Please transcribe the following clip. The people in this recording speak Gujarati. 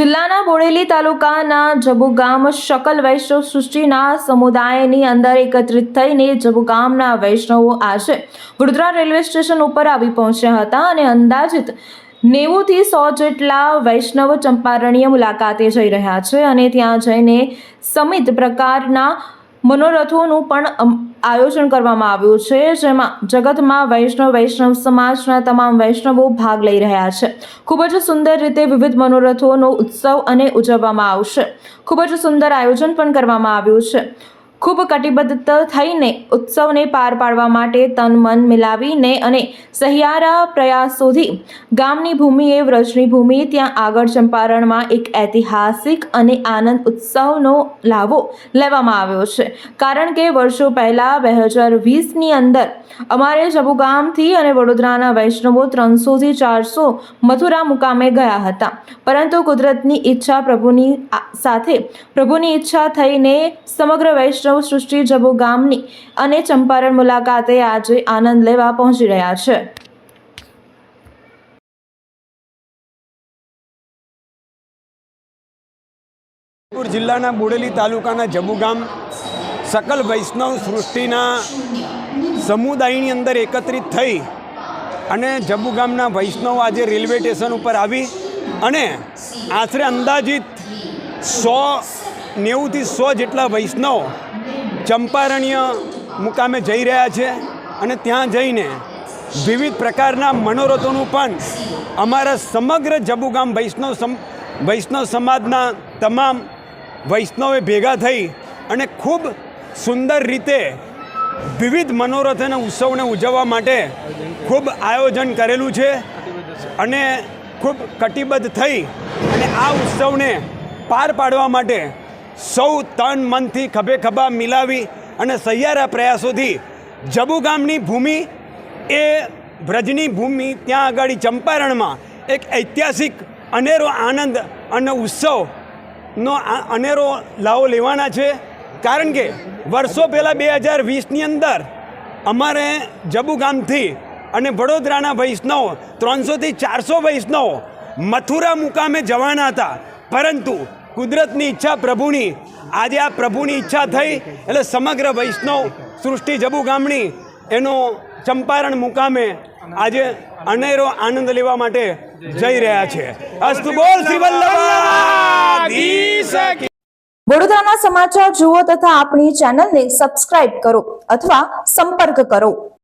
જિલ્લાના બોડેલી તાલુકાના જબુ ગામ શકલ વૈષ્ણવ સૃષ્ટિના સમુદાયની અંદર એકત્રિત થઈને જબુ ગામના વૈષ્ણવો આજે વડોદરા રેલવે સ્ટેશન ઉપર આવી પહોંચ્યા હતા અને અંદાજિત નેવુંથી સો જેટલા વૈષ્ણવ ચંપારણીય મુલાકાતે જઈ રહ્યા છે અને ત્યાં જઈને સમિત પ્રકારના મનોરથોનું પણ આયોજન કરવામાં આવ્યું છે, જેમાં જગતમાં વૈષ્ણવ વૈષ્ણવ સમાજના તમામ વૈષ્ણવો ભાગ લઈ રહ્યા છે. ખૂબ જ સુંદર રીતે વિવિધ મનોરથોનો ઉત્સવ અને ઉજવવામાં આવશે. ખૂબ જ સુંદર આયોજન પણ કરવામાં આવ્યું છે. ખૂબ કટિબદ્ધ થઈને ઉત્સવને પાર પાડવા માટે તન મન મિલાવીને અને સહિયારા પ્રયાસોથી ગામની ભૂમિ એ વ્રજની ભૂમિ ત્યાં આગળ ચંપારણમાં એક ઐતિહાસિક અને આનંદ ઉત્સવનો લાવો લેવામાં આવ્યો છે. કારણ કે વર્ષો પહેલાં બે હજાર વીસની અંદર અમારે જબુગામથી અને વડોદરાના વૈષ્ણવો ત્રણસોથી ચારસો મથુરા મુકામે ગયા હતા. પરંતુ કુદરતની ઈચ્છા પ્રભુની સાથે પ્રભુની ઈચ્છા થઈને સમગ્ર વૈષ્ણવ સૃષ્ટિ જબો ગામની અને ચંપારણ મુલાકાતે આજે આનંદ લેવા પહોંચી રહ્યા છે. જિલ્લાના બોડેલી તાલુકાના જબુ ગામ સકલ વૈષ્ણવ સૃષ્ટિના સમુદાયની અંદર એકત્રિત થઈ અને જબુ ગામના વૈષ્ણવ આજે રેલવે સ્ટેશન ઉપર આવી અને આશરે અંદાજિત સો નેવુંથી સો જેટલા વૈષ્ણવ ચંપારણ્ય મુકામે જઈ રહ્યા છે અને ત્યાં જઈને વિવિધ પ્રકારના મનોરથોનું પણ અમારા સમગ્ર જબુગામ વૈષ્ણવ સમ, વૈષ્ણવ સમાજના તમામ વૈષ્ણવે ભેગા થઈ અને ખૂબ સુંદર રીતે વિવિધ મનોરથ અને ઉત્સવને ઉજવવા માટે ખૂબ આયોજન કરેલું છે અને ખૂબ કટિબદ્ધ થઈ અને આ ઉત્સવને પાર પાડવા માટે સૌ તન મનથી ખભે ખભા મિલાવી અને સહિયારા પ્રયાસોથી જબુ ગામની ભૂમિ એ વ્રજની ભૂમિ ત્યાં આગળ ચંપારણમાં એક ઐતિહાસિક અનેરો આનંદ અને ઉત્સવનો અનેરો લાવો લેવાના છે. કારણ કે વર્ષો પહેલાં બે હજાર વીસની અંદર અમારે જબુ ગામથી અને વડોદરાના વૈષ્ણવ ત્રણસોથી ચારસો વૈષ્ણવ મથુરા મુકામે જવાના હતા. પરંતુ કુદરતની ઈચ્છા પ્રભુની, આજે આ પ્રભુની ઈચ્છા થઈ એટલે સમગ્ર વૈષ્ણવ સૃષ્ટિ જબુ ગામણી એનો ચંપારણ મુકામે આજે અનેરો આનંદ લેવા માટે જઈ રહ્યા છે. અસ્તુ બોલ શ્રી વલ્લભ વડોદરાના સમાચાર જુઓ તથા આપણી ચેનલને સબસ્ક્રાઇબ કરો અથવા સંપર્ક કરો.